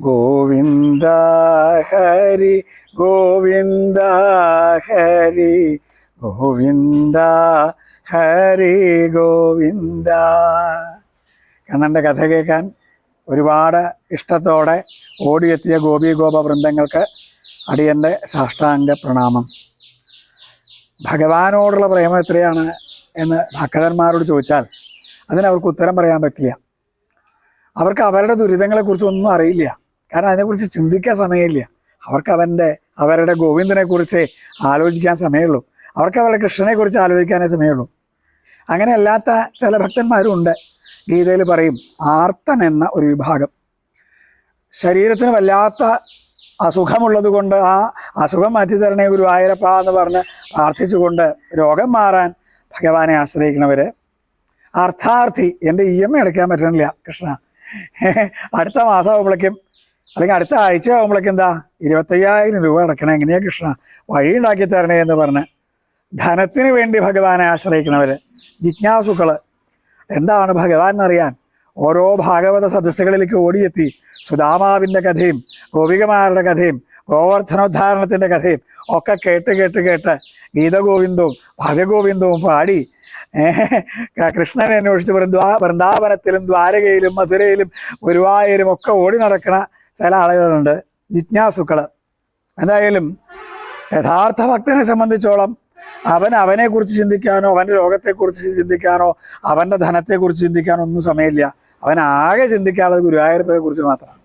ഗോവിന്ദ ഹരി ഗോവിന്ദ ഹരി ഗോവിന്ദ ഹരി ഗോവിന്ദ. കണ്ണന്റെ കഥ കേൾക്കാൻ ഒരുപാട് ഇഷ്ടത്തോടെ ഓടിയെത്തിയ ഗോപി ഗോപ വൃന്ദങ്ങൾക്ക് അടിയന്റെ സാഷ്ടാംഗ പ്രണാമം. ഭഗവാനോടുള്ള പ്രേമം എത്രയാണ് എന്ന് ഭക്തന്മാരോട് ചോദിച്ചാൽ അതിനവർക്ക് ഉത്തരം പറയാൻ പറ്റില്ല. അവർക്ക് അവരുടെ ദുരിതങ്ങളെക്കുറിച്ചൊന്നും അറിയില്ല. കാരണം അതിനെക്കുറിച്ച് ചിന്തിക്കാൻ സമയമില്ല. അവർക്ക് അവന്റെ അവരുടെ ഗോവിന്ദനെക്കുറിച്ച് ആലോചിക്കാൻ സമയമുള്ളൂ. അവർക്ക് അവരുടെ കൃഷ്ണനെക്കുറിച്ച് ആലോചിക്കാനേ സമയമുള്ളൂ. അങ്ങനെ അല്ലാത്ത ചില ഭക്തന്മാരുണ്ട്. ഗീതയിൽ പറയും ആർത്തൻ എന്ന ഒരു വിഭാഗം. ശരീരത്തിന് വല്ലാത്ത അസുഖമുള്ളത് കൊണ്ട് ആ അസുഖം മാറ്റി തരണേ ഗുരുവായൂരപ്പ എന്ന് പറഞ്ഞ് പ്രാർത്ഥിച്ചുകൊണ്ട് രോഗം മാറാൻ ഭഗവാനെ ആശ്രയിക്കണവര് അർത്ഥാർത്ഥി എന്റെ ഇ എം ഐ അടയ്ക്കാൻ പറ്റണില്ല കൃഷ്ണ. അടുത്ത മാസം ആകുമ്പോഴേക്കും അല്ലെങ്കിൽ അടുത്ത ആഴ്ച ആകുമ്പോഴേക്ക് എന്താ? ഇരുപത്തയ്യായിരം രൂപ അടക്കണം. എങ്ങനെയാ കൃഷ്ണ? വഴി ഉണ്ടാക്കി തരണേ എന്ന് പറഞ്ഞ് ധനത്തിന് വേണ്ടി ഭഗവാനെ ആശ്രയിക്കണവര് ജിജ്ഞാസുക്കൾ. എന്താണ് ഭഗവാൻ എന്നറിയാൻ? ഓരോ ഭാഗവത സദസ്സുകളിലേക്ക് ഓടിയെത്തി സുദാമാവിന്റെ കഥയും ഗോപികമാരുടെ കഥയും ഗോവർദ്ധനോദ്ധാരണത്തിന്റെ കഥയും ഒക്കെ കേട്ട് കേട്ട് കേട്ട് ഗീതഗോവിന്ദവും ഭജഗോവിന്ദവും പാടി. കൃഷ്ണനെ അന്വേഷിച്ച് വൃന്ദാ വൃന്ദാവനത്തിലും ദ്വാരകയിലും മധുരയിലും ഗുരുവായൂരും ഒക്കെ ഓടി നടക്കണ ചില ആളുകളുണ്ട്. ജിജ്ഞാസുക്കൾ എന്തായാലും യഥാർത്ഥ ഭക്തനെ സംബന്ധിച്ചോളം അവൻ അവനെക്കുറിച്ച് ചിന്തിക്കാനോ അവന്റെ രോഗത്തെക്കുറിച്ച് ചിന്തിക്കാനോ അവന്റെ ധനത്തെക്കുറിച്ച് ചിന്തിക്കാനോ ഒന്നും സമയമില്ല. അവൻ ആകെ ചിന്തിക്കാനുള്ളത് ഗുരുവായൂരപ്പനെ കുറിച്ച് മാത്രമാണ്.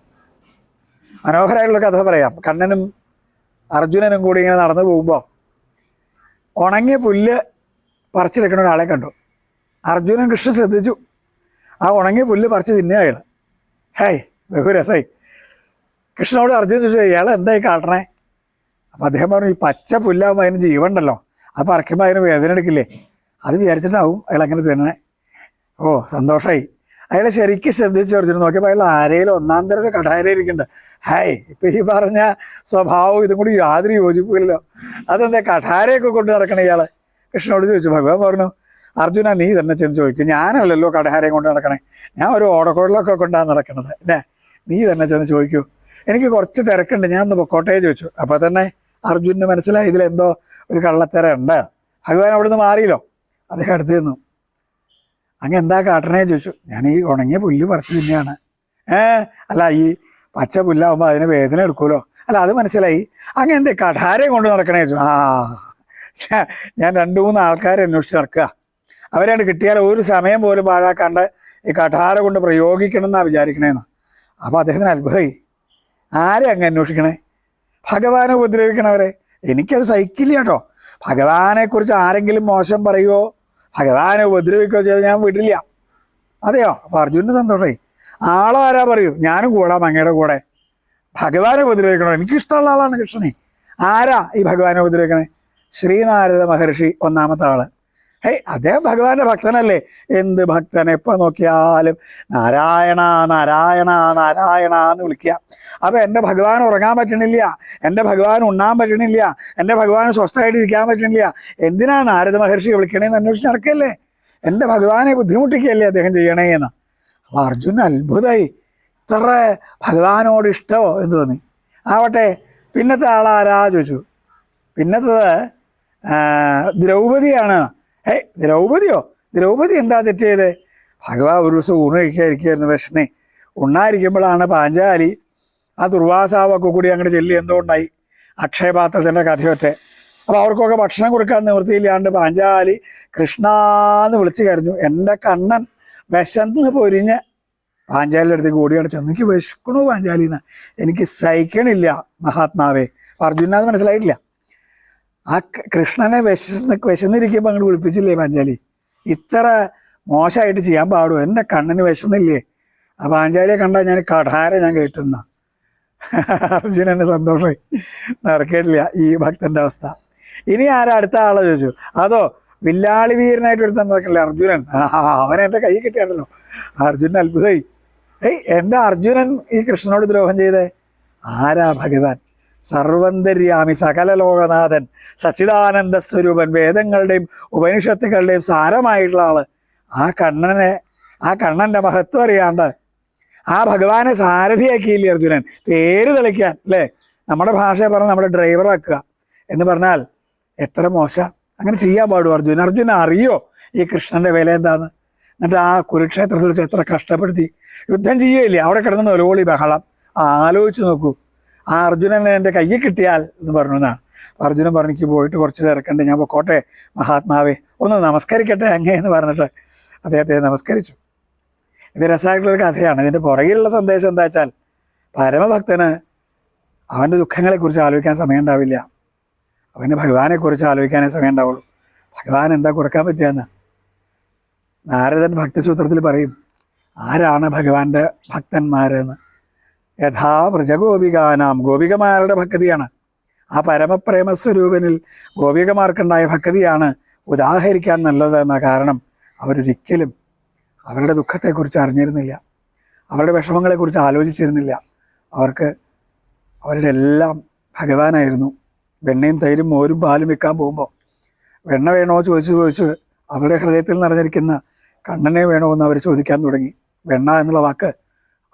മനോഹരമായിട്ടുള്ള കഥ പറയാം. കണ്ണനും അർജുനനും കൂടി ഇങ്ങനെ നടന്നു പോകുമ്പോൾ ഉണങ്ങിയ പുല്ല് പറിച്ചെടുക്കുന്ന ഒരാളെ കണ്ടു. അർജുനൻ കൃഷ്ണൻ ശ്രദ്ധിച്ചു. ആ ഉണങ്ങിയ പുല്ല് പറിച്ച് തിന്നുക അയാൾ ഹേയ് ബഹുരസായി കൃഷ്ണനോട് അർജുനൻ ചോദിച്ചു ഇയാൾ എന്തായി കാട്ടണേ? അപ്പം അദ്ദേഹം പറഞ്ഞു ഈ പച്ച പുല്ലാകുമ്പോൾ അതിന് ജീവണ്ടല്ലോ അത് പറിക്കുമ്പോൾ അതിന് വേദന എടുക്കില്ലേ? അത് വിചാരിച്ചിട്ടാവും അയാൾ അങ്ങനെ തിന്നണേ. ഓ സന്തോഷമായി അയാളെ ശരിക്കും ശ്രദ്ധിച്ചു അർജുനൻ നോക്കിയപ്പോൾ അയാൾ ആരെയും ഒന്നാം തരത്തിൽ കഠാരയിരിക്കുന്നുണ്ട് ഹായ് ഇപ്പം ഈ പറഞ്ഞ സ്വഭാവം ഇതും കൂടി യാതൊരു യോജിപ്പില്ലല്ലോ അതെന്താ കഠാരയൊക്കെ കൊണ്ട് നടക്കണ ഇയാൾ കൃഷ്ണനോട് ചോദിച്ചു. ഭഗവാൻ പറഞ്ഞു അർജുന നീ തന്നെ ചെന്ന് ചോദിക്കും. ഞാനല്ലല്ലോ കഠാരയും കൊണ്ട് നടക്കണേ. ഞാൻ ഒരു ഓടക്കുഴലൊക്കെ കൊണ്ടാണ് നടക്കണത്. അല്ലേ? നീ തന്നെ ചെന്ന് ചോദിക്കൂ. എനിക്ക് കുറച്ച് തിരക്കുണ്ട്. ഞാൻ ഒന്ന് കോട്ടയം ചോദിച്ചു. അപ്പോൾ തന്നെ അർജുനന് മനസ്സിലായി ഇതിലെന്തോ ഒരു കള്ളത്തര ഉണ്ട്. ഭഗവാൻ അവിടുന്ന് മാറിയല്ലോ. അദ്ദേഹം അടുത്ത് നിന്നു. അങ്ങ് എന്താ കാട്ടണേ ചോദിച്ചു. ഞാൻ ഈ ഉണങ്ങിയ പുല്ല് പറിച്ചു തന്നെയാണ് ഏ അല്ല ഈ പച്ച പുല്ലാവുമ്പോൾ അതിന് വേദന എടുക്കുമല്ലോ. അല്ല അത് മനസ്സിലായി. അങ്ങ് എന്തേ കഠാരയും കൊണ്ട് നടക്കണേ ചോദിച്ചു. ആ ഞാൻ രണ്ട് മൂന്ന് ആൾക്കാരെ അന്വേഷിച്ച് നടക്കുക. അവരാണ് കിട്ടിയാൽ ഒരു സമയം പോലും പാഴാക്കാണ്ട് ഈ കഠാര കൊണ്ട് പ്രയോഗിക്കണം എന്നാ വിചാരിക്കണേന്ന്. അപ്പോൾ അദ്ദേഹത്തിന് അത്ഭുതമായി. ആരെ അങ്ങ് അന്വേഷിക്കണേ? ഭഗവാനെ ഉപദ്രവിക്കണവരെ. എനിക്കത് സഹിക്കില്ല കേട്ടോ. ഭഗവാനെക്കുറിച്ച് ആരെങ്കിലും മോശം പറയുമോ ഭഗവാനെ ഉപദ്രവിക്കുകയോ ചെയ്ത് ഞാൻ വിടില്ല. അതെയോ? അപ്പോൾ അർജുനന് സന്തോഷമായി. ആളാരാ പറയൂ? ഞാനും കൂടാം അങ്ങയുടെ കൂടെ. ഭഗവാനെ ഉപദ്രവിക്കണോ എനിക്കിഷ്ടമുള്ള ആളാണ് കൃഷ്ണനെ. ആരാ ഈ ഭഗവാനെ ഉപദ്രവിക്കണേ? ശ്രീനാരദ മഹർഷി ഒന്നാമത്തെ ആൾ. ഹേയ് അദ്ദേഹം ഭഗവാന്റെ ഭക്തനല്ലേ? എന്ത് ഭക്തൻ എപ്പോൾ നോക്കിയാലും നാരായണ നാരായണ നാരായണ എന്ന് വിളിക്കുക. അപ്പൊ എന്റെ ഭഗവാൻ ഉറങ്ങാൻ പറ്റണില്ല എന്റെ ഭഗവാൻ ഉണ്ണാൻ പറ്റണില്ല എന്റെ ഭഗവാൻ സ്വസ്ഥമായിട്ട് ഇരിക്കാൻ പറ്റണില്ല. എന്തിനാ നാരദ മഹർഷി വിളിക്കണേന്ന് അന്വേഷിച്ച് നടക്കല്ലേ? എന്റെ ഭഗവാനെ ബുദ്ധിമുട്ടിക്കുകയല്ലേ അദ്ദേഹം ചെയ്യണേ എന്ന് അപ്പോൾ അർജുൻ അത്ഭുതമായി ഇത്ര ഭഗവാനോട് ഇഷ്ടമോ എന്ന് തോന്നി. ആവട്ടെ പിന്നത്തെ ആളാരാ ചോദിച്ചു. പിന്നത്തത് ആ, ദ്രൗപദിയാണ് ഏ ദ്രൗപതിയോ? ദ്രൗപതി എന്താ തെറ്റ് ചെയ്തേ? ഭഗവാൻ ഒരു ദിവസം ഊണ് കഴിക്കാതിരിക്കുകയായിരുന്നു വിശന്നേ ഉണ്ണായിരിക്കുമ്പോഴാണ് പാഞ്ചാലി. ആ ദുർവാസാവൊക്കെ കൂടി അങ്ങോട്ട് ചെല്ലി എന്തുകൊണ്ടായി? അക്ഷയപാത്രത്തിന്റെ കഥയൊറ്റെ. അപ്പോൾ അവർക്കൊക്കെ ഭക്ഷണം കൊടുക്കാൻ നിവൃത്തിയില്ലാണ്ട് പാഞ്ചാലി കൃഷ്ണാന്ന് വിളിച്ചു കരഞ്ഞു. എന്റെ കണ്ണൻ വിശന്ന് പൊരിഞ്ഞ് പാഞ്ചാലിന്റെ അടുത്തേക്ക് ഓടിയാണ് ചെന്ന് എനിക്ക് വിശക്കണു പാഞ്ചാലിന്ന് എനിക്ക് സഹിക്കണില്ല മഹാത്മാവേ. അപ്പൊ അർജുനത് മനസ്സിലായിട്ടില്ല? ആ കൃഷ്ണനെ വിശന്ന് വിശന്നിരിക്കുമ്പോൾ അങ്ങോട്ട് വിളിപ്പിച്ചില്ലേ പാഞ്ചാലി? ഇത്ര മോശമായിട്ട് ചെയ്യാൻ പാടുമോ എന്റെ കണ്ണിന് വിശന്നില്ലേ? ആ പാഞ്ചാലിയെ കണ്ടാൽ ഞാൻ കഠാര ഞാൻ കേട്ടുന്ന. എന്നെ സന്തോഷമായി. നടക്കേണ്ടില്ല ഈ ഭക്തന്റെ അവസ്ഥ. ഇനി ആരാ അടുത്ത ആളെ ചോദിച്ചു. അതോ വില്ലാളി വീരനായിട്ട് എടുത്താൽ നടക്കല്ലേ അർജുനൻ? ആ അവൻ എന്റെ കൈ കിട്ടിയാണല്ലോ. അർജുനൻ അത്ഭുതമായി. ഏയ് എന്താ അർജുനൻ ഈ കൃഷ്ണനോട് ദ്രോഹം ചെയ്തേ? ആരാ ഭഗവാൻ? സർവന്തര്യാമി സകല ലോകനാഥൻ സച്ചിദാനന്ദ സ്വരൂപൻ വേദങ്ങളുടെയും ഉപനിഷത്തുകളുടെയും സാരമായിട്ടുള്ള ആൾ. ആ കണ്ണനെ ആ കണ്ണന്റെ മഹത്വം അറിയാണ്ട് ആ ഭഗവാനെ സാരഥിയാക്കിയില്ലേ അർജുനൻ? പേര് തെളിക്കാൻ അല്ലേ? നമ്മുടെ ഭാഷയെ പറഞ്ഞ് നമ്മുടെ ഡ്രൈവറാക്കുക എന്ന് പറഞ്ഞാൽ എത്ര മോശ. അങ്ങനെ ചെയ്യാൻ പാടും അർജുൻ. അർജുന അറിയോ ഈ കൃഷ്ണന്റെ വില എന്താന്ന്? എന്നിട്ട് ആ കുരുക്ഷേത്രത്തിൽ വെച്ച് എത്ര കഷ്ടപ്പെടുത്തി. യുദ്ധം ചെയ്യുകയില്ലേ അവിടെ കിടന്ന് ഒലോളി ബഹളം. ആലോചിച്ച് നോക്കൂ. ആ അർജുനനെ എന്റെ കയ്യിൽ കിട്ടിയാൽ എന്ന് പറഞ്ഞു എന്നാ. അർജുനൻ പറഞ്ഞു "എനിക്ക് പോയിട്ട് കുറച്ച് തിരക്കണ്ടേ. ഞാൻ പൊക്കോട്ടെ മഹാത്മാവേ ഒന്ന് നമസ്കരിക്കട്ടെ അങ്ങേ എന്ന് പറഞ്ഞിട്ട് അദ്ദേഹത്തെ നമസ്കരിച്ചു. ഇത് രസമായിട്ടുള്ളൊരു കഥയാണ്. ഇതിന്റെ പുറകിലുള്ള സന്ദേശം എന്താ വെച്ചാൽ പരമഭക്തന് അവന്റെ ദുഃഖങ്ങളെക്കുറിച്ച് ആലോചിക്കാൻ സമയം ഉണ്ടാവില്ല. അവന് ഭഗവാനെക്കുറിച്ച് ആലോചിക്കാനേ സമയം ഉണ്ടാവുള്ളൂ. ഭഗവാൻ എന്താ കൊടുക്കാൻ പറ്റുകയെന്ന് നാരദൻ ഭക്തിസൂത്രത്തിൽ പറയും ആരാണ് ഭഗവാന്റെ ഭക്തന്മാരെന്ന്? യഥാ വ്രജഗോപികാനാം ഗോപികമാരുടെ ഭക്തിയാണ്. ആ പരമപ്രേമസ്വരൂപനിൽ ഗോപികമാർക്കുണ്ടായ ഭക്തിയാണ് ഉദാഹരിക്കാൻ നല്ലത് എന്ന കാരണം അവരൊരിക്കലും അവരുടെ ദുഃഖത്തെക്കുറിച്ച് അറിഞ്ഞിരുന്നില്ല. അവരുടെ വിഷമങ്ങളെക്കുറിച്ച് ആലോചിച്ചിരുന്നില്ല. അവർക്ക് അവരുടെ എല്ലാം ഭഗവാനായിരുന്നു. വെണ്ണയും തൈരും മോരും പാലും വെക്കാൻ പോകുമ്പോൾ വെണ്ണ വേണോ ചോദിച്ചു ചോദിച്ച് അവരുടെ ഹൃദയത്തിൽ നിറഞ്ഞിരിക്കുന്ന കണ്ണനെ വേണോ എന്ന് അവർ ചോദിക്കാൻ തുടങ്ങി. വെണ്ണ എന്നുള്ള വാക്ക്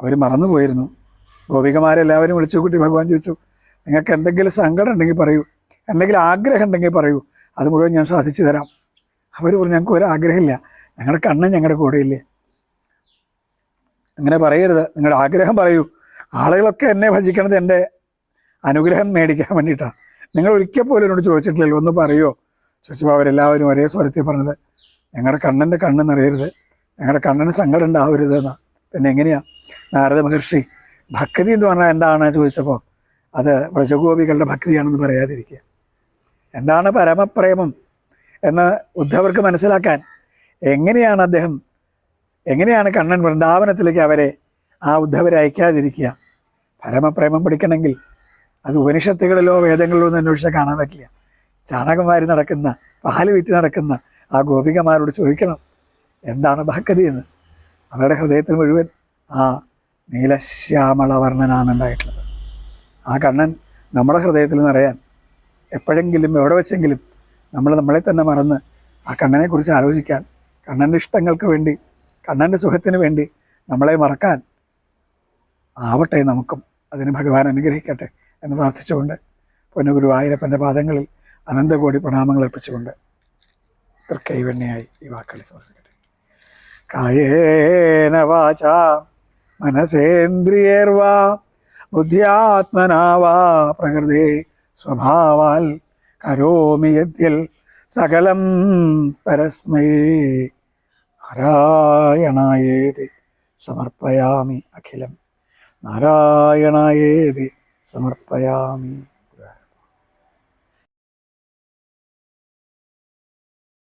അവർ മറന്നുപോയിരുന്നു. ഗോപികമാരെല്ലാവരും വിളിച്ചു കൂട്ടി ഭഗവാൻ ചോദിച്ചു നിങ്ങൾക്ക് എന്തെങ്കിലും സങ്കടം ഉണ്ടെങ്കിൽ പറയൂ. എന്തെങ്കിലും ആഗ്രഹം ഉണ്ടെങ്കിൽ പറയൂ. അത് മുഴുവൻ ഞാൻ സാധിച്ചു തരാം. അവർ പറഞ്ഞു ഞങ്ങൾക്ക് ഒരു ആഗ്രഹമില്ല ഞങ്ങളുടെ കണ്ണ് ഞങ്ങളുടെ കൂടെയില്ലേ? അങ്ങനെ പറയരുത്. നിങ്ങളുടെ ആഗ്രഹം പറയൂ. ആളുകളൊക്കെ എന്നെ ഭജിക്കണത് എന്റെ അനുഗ്രഹം മേടിക്കാൻ വേണ്ടിയിട്ടാണ് നിങ്ങൾ ഒരിക്കൽ പോലും എന്നോട് ചോദിച്ചിട്ടില്ലല്ലോ. ഒന്ന് പറയുമോ ചോദിച്ചപ്പോൾ അവരെല്ലാവരും ഒരേ സ്വരത്തിൽ പറഞ്ഞത് ഞങ്ങളുടെ കണ്ണന്റെ കണ്ണ് നിറയരുത്. ഞങ്ങളുടെ കണ്ണന് സങ്കടം ഉണ്ടാവരുത് എന്നാണ് പിന്നെ എങ്ങനെയാണ് നാരദ മഹർഷി ഭക്തി എന്ന് പറഞ്ഞാൽ എന്താണ് ചോദിച്ചപ്പോൾ അത് വ്രജഗോപികളുടെ ഭക്തിയാണെന്ന് പറയാതിരിക്കുക. എന്താണ് പരമപ്രേമം എന്ന് ഉദ്ധവർക്ക് മനസ്സിലാക്കാൻ എങ്ങനെയാണ് അദ്ദേഹം എങ്ങനെയാണ് കണ്ണൻ വൃന്ദാവനത്തിലേക്ക് അവരെ ആ ഉദ്ധവരെ അയക്കാതിരിക്കുക? പരമപ്രേമം പഠിക്കണമെങ്കിൽ അത് ഉപനിഷത്തുകളിലോ വേദങ്ങളിലോ ഒന്നും അന്വേഷിച്ചാൽ കാണാൻ പറ്റില്ല. ചാണകന്മാർ നടക്കുന്ന പാൽ വിറ്റ് നടക്കുന്ന ആ ഗോപികമാരോട് ചോദിക്കണം എന്താണ് ഭക്തി എന്ന്? അവരുടെ ഹൃദയത്തിൽ മുഴുവൻ ആ നീലശ്യാമള വർണനാണ് ഉണ്ടായിട്ടുള്ളത് ആ കണ്ണൻ നമ്മുടെ ഹൃദയത്തിൽ നിറയാൻ എപ്പോഴെങ്കിലും എവിടെ വെച്ചെങ്കിലും നമ്മൾ നമ്മളെ തന്നെ മറന്ന് ആ കണ്ണനെക്കുറിച്ച് ആലോചിക്കാൻ കണ്ണന്റെ ഇഷ്ടങ്ങൾക്ക് വേണ്ടി കണ്ണന്റെ സുഖത്തിന് വേണ്ടി നമ്മളെ മറക്കാൻ ആവട്ടെ നമുക്കും അതിന് ഭഗവാൻ അനുഗ്രഹിക്കട്ടെ എന്ന് പ്രാർത്ഥിച്ചുകൊണ്ട് പൊന്നുഗുരുവായൂരപ്പന്റെ പാദങ്ങളിൽ അനന്തകോടി പ്രണാമങ്ങൾ അർപ്പിച്ചുകൊണ്ട് തൃക്കൈവെണ്ണയായി ഈ വാക്കുകൾ സമർപ്പിക്കട്ടെ. കായേന വാച. മനസേന്ദ്രിയേർവാ ബുദ്ധ്യാത്മനാവാ പ്രകൃതി സ്വഭാവാൽ കരോമി യദ്യൽ സകലം പരസ്മൈ. നാരായണായേതി സമർപ്പയാമി അഖിലം. നാരായണായേതി സമർപ്പയാമി.